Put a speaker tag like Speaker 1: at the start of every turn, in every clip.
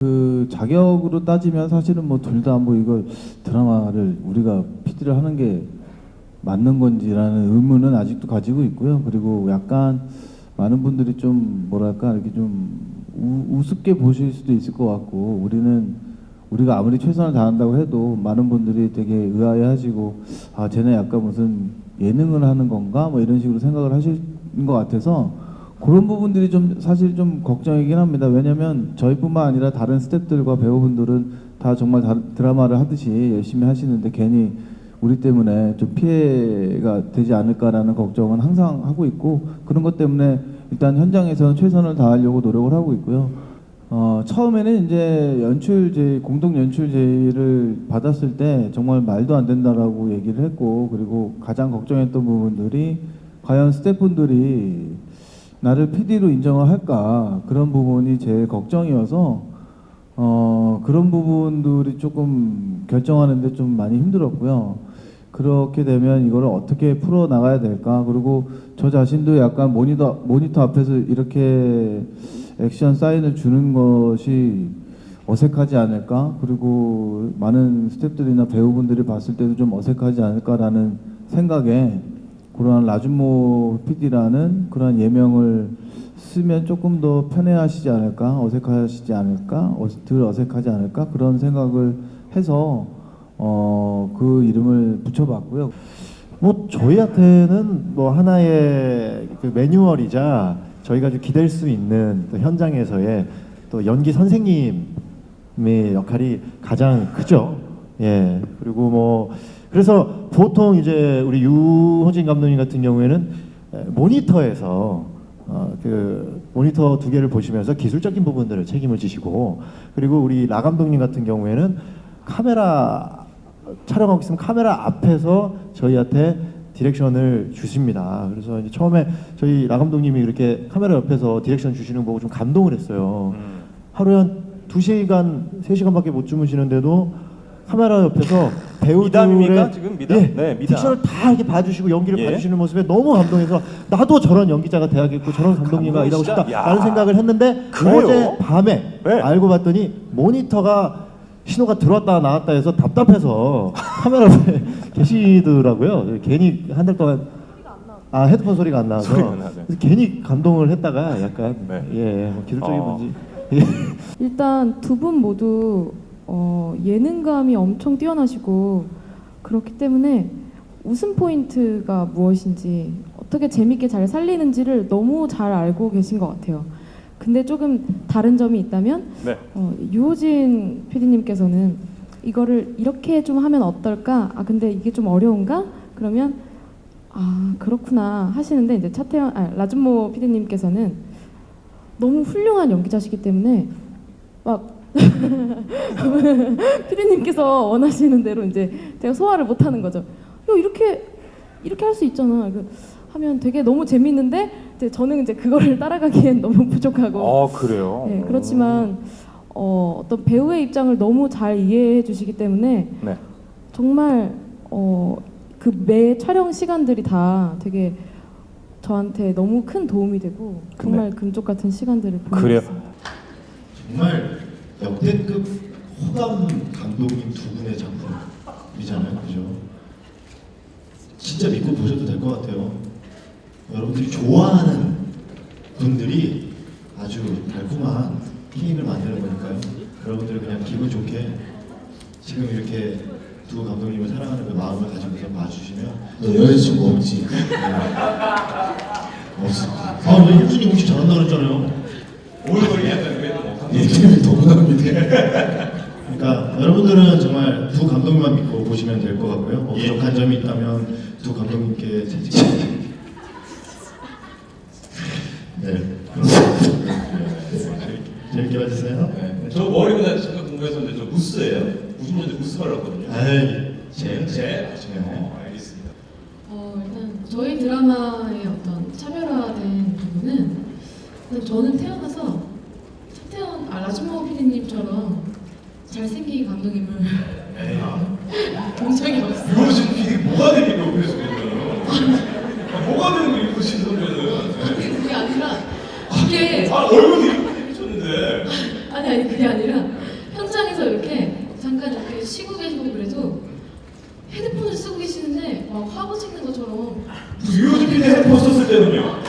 Speaker 1: 그 자격으로 따지면 사실은 뭐 둘 다 뭐 이걸 드라마를 우리가 PD를 하는 게 맞는 건지라는 의문은 아직도 가지고 있고요. 그리고 약간 많은 분들이 좀 뭐랄까 이렇게 좀 우, 우습게 보실 수도 있을 것 같고 우리는 우리가 아무리 최선을 다한다고 해도 많은 분들이 되게 의아해하시고 아 쟤네 약간 무슨 예능을 하는 건가 뭐 이런 식으로 생각을 하실 것 같아서 그런 부분들이 좀 사실 좀 걱정이긴 합니다. 왜냐하면 저희뿐만 아니라 다른 스태프들과 배우분들은 다 정말 다- 드라마를 하듯이 열심히 하시는데 괜히 우리 때문에 좀 피해가 되지 않을까라는 걱정은 항상 하고 있고 그런 것 때문에 일단 현장에서는 최선을 다하려고 노력을 하고 있고요. 어, 처음에는 이제 연출 제의, 공동 연출 제의를 받았을 때 정말 말도 안 된다라고 얘기를 했고 그리고 가장 걱정했던 부분들이 과연 스태프분들이 나를 PD로 인정을 할까 그런 부분이 제일 걱정이어서 어, 그런 부분들이 조금 결정하는데 좀 많이 힘들었고요. 그렇게 되면 이거를 어떻게 풀어 나가야 될까? 그리고 저 자신도 약간 모니터 모니터 앞에서 이렇게 액션 사인을 주는 것이 어색하지 않을까? 그리고 많은 스태프들이나 배우분들이 봤을 때도 좀 어색하지 않을까라는 생각에 그러한 라준모 PD라는 그런 예명을 쓰면 조금 더 편해하시지 않을까, 어색하시지 않을까, 어, 덜 어색하지 않을까 그런 생각을 해서 어, 그 이름을 붙여봤고요.
Speaker 2: 뭐 저희한테는 뭐 하나의 그 매뉴얼이자 저희가 좀 기댈 수 있는 또 현장에서의 또 연기 선생님의 역할이 가장 크죠. 예. 그리고 뭐 그래서 보통 이제 우리 유호진 감독님 같은 경우에는 에, 모니터에서 어, 그 모니터 두 개를 보시면서 기술적인 부분들을 책임을 지시고 그리고 우리 라 감독님 같은 경우에는 카메라 촬영하고 있으면 카메라 앞에서 저희한테 디렉션을 주십니다. 그래서 이제 처음에 저희 라 감독님이 이렇게 카메라 옆에서 디렉션 주시는 거 보고 좀 감동을 했어요. 하루에 한 2시간, 3시간밖에 못 주무시는데도 카메라 옆에서 배우들의
Speaker 3: 미담입니까? 지금 미담?
Speaker 2: 예,
Speaker 3: 네, 미담.
Speaker 2: 딕션을 다 이렇게 봐주시고 연기를
Speaker 3: 예.
Speaker 2: 봐주시는 모습에 너무 감동해서 나도 저런 연기자가 돼야겠고 저런 감독님과 일하고. 싶다라는
Speaker 3: 야.
Speaker 2: 생각을 했는데
Speaker 3: 그래요?
Speaker 2: 어제 밤에
Speaker 3: 네.
Speaker 2: 알고 봤더니 모니터가 신호가 들어왔다 나왔다 해서 답답해서 카메라 앞에 계시더라고요. 괜히 한 달 동안 아 헤드폰 소리가 안 나와서
Speaker 3: 소리가 안 나네.
Speaker 2: 그래서 괜히 감동을 했다가 약간
Speaker 3: 네.
Speaker 2: 예, 뭐 기술적인
Speaker 3: 어.
Speaker 2: 문제. 예.
Speaker 4: 일단 두 분 모두 어, 예능감이 엄청 뛰어나시고 그렇기 때문에 웃음 포인트가 무엇인지 어떻게 재밌게 잘 살리는지를 너무 잘 알고 계신 것 같아요. 근데 조금 다른 점이 있다면
Speaker 3: 네.
Speaker 4: 어, 유호진 PD님께서는 이거를 이렇게 좀 하면 어떨까? 아 근데 이게 좀 어려운가? 그러면 아 그렇구나 하시는데 이제 차태현 아, 라준모 PD님께서는 너무 훌륭한 연기자시기 때문에 막 피디님께서 원하시는 대로 이제 제가 소화를 못 하는 거죠. 야 이렇게 이렇게 할 수 있잖아. 하면 되게 너무 재밌는데 이제 저는 이제 그거를 따라가기엔 너무 부족하고.
Speaker 3: 어 그래요.
Speaker 4: 네, 그렇지만 어, 어떤 배우의 입장을 너무 잘 이해해 주시기 때문에
Speaker 3: 네.
Speaker 4: 정말 어, 그 매 촬영 시간들이 다 되게 저한테 너무 큰 도움이 되고 정말 금쪽 같은 시간들을 보내고
Speaker 3: 그래요.
Speaker 5: 정말 역대급 호감 감독님 두 분의 작품이잖아요, 그죠? 진짜 믿고 보셔도 될 것 같아요. 여러분들이 좋아하는 분들이 아주 달콤한 케이크를 만드는 거니까요. 여러분들 그냥 기분 좋게 지금 이렇게 두 감독님을 사랑하는 그 마음을 가지고서 봐주시면 너 여자친구 없지? 없습니다. 아, 왜 혜준이 혹시 잘한다 그랬잖아요. 얘 기를 너무납니다. 그러니까 여러분들은 정말 두 감독님만 믿고 보시면 될 것 같고요. 뭐 부족한 점이 있다면 두 감독님께 채찍. 네. 재밌게 봐주세요.
Speaker 6: 네. 저 머리보다 잠깐 궁금했었는데 저 무스예요. 무슨 건지 무스 발랐거든요.
Speaker 5: 아이,
Speaker 6: 제, 제.
Speaker 5: 네.
Speaker 6: 어, 알겠습니다.
Speaker 7: 어, 일단 저희 드라마의 어떤 차별화된 부분은 저는 태어나서 차태현 아 라주모 PD님처럼 잘생긴 감독님을 본 적이 없어요.
Speaker 6: 이거 지금 이게 뭐가 됩니까? 그래서 그러면. 아, 뭐가 되는 거예요? 이거 지금 선배는.
Speaker 7: 그게 아니라
Speaker 4: 이게
Speaker 6: 아 얼굴이 이렇게 미쳤는데.
Speaker 4: 아니 아니 그게 아니라 현장에서 이렇게 잠깐 이렇게 쉬고 계시고 그래도 헤드폰을 쓰고 계시는데 막 화보 찍는 것처럼
Speaker 6: 유효지 PD 헤드폰 썼을 때는요.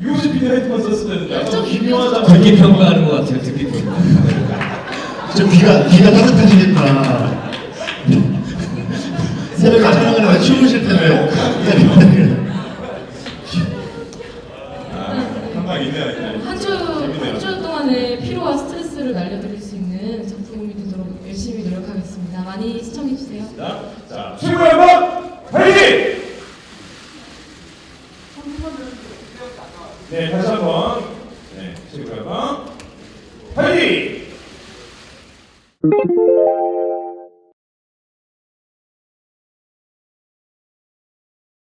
Speaker 6: 유효지 PD 헤드폰 썼을 때는 약간 기묘하잖아.
Speaker 8: 듣기 평가하는 것 같아요. 듣기 평가.
Speaker 2: 저 귀가 귀가 따뜻해지겠다. 새벽에 촬영을 하면 추우실 텐데.
Speaker 6: 한방 있네요. 있네.
Speaker 4: 한주
Speaker 6: 재밌네요.
Speaker 4: 한주 동안의 피로와 스트레스를 날려드릴 수 있는 작품이 되도록 열심히 노력하겠습니다. 많이 시청해 주세요.
Speaker 6: 자, 자 최고의 한방 화이팅! 네, 다시 한번. 네, 최고의 한방 화 Thank you.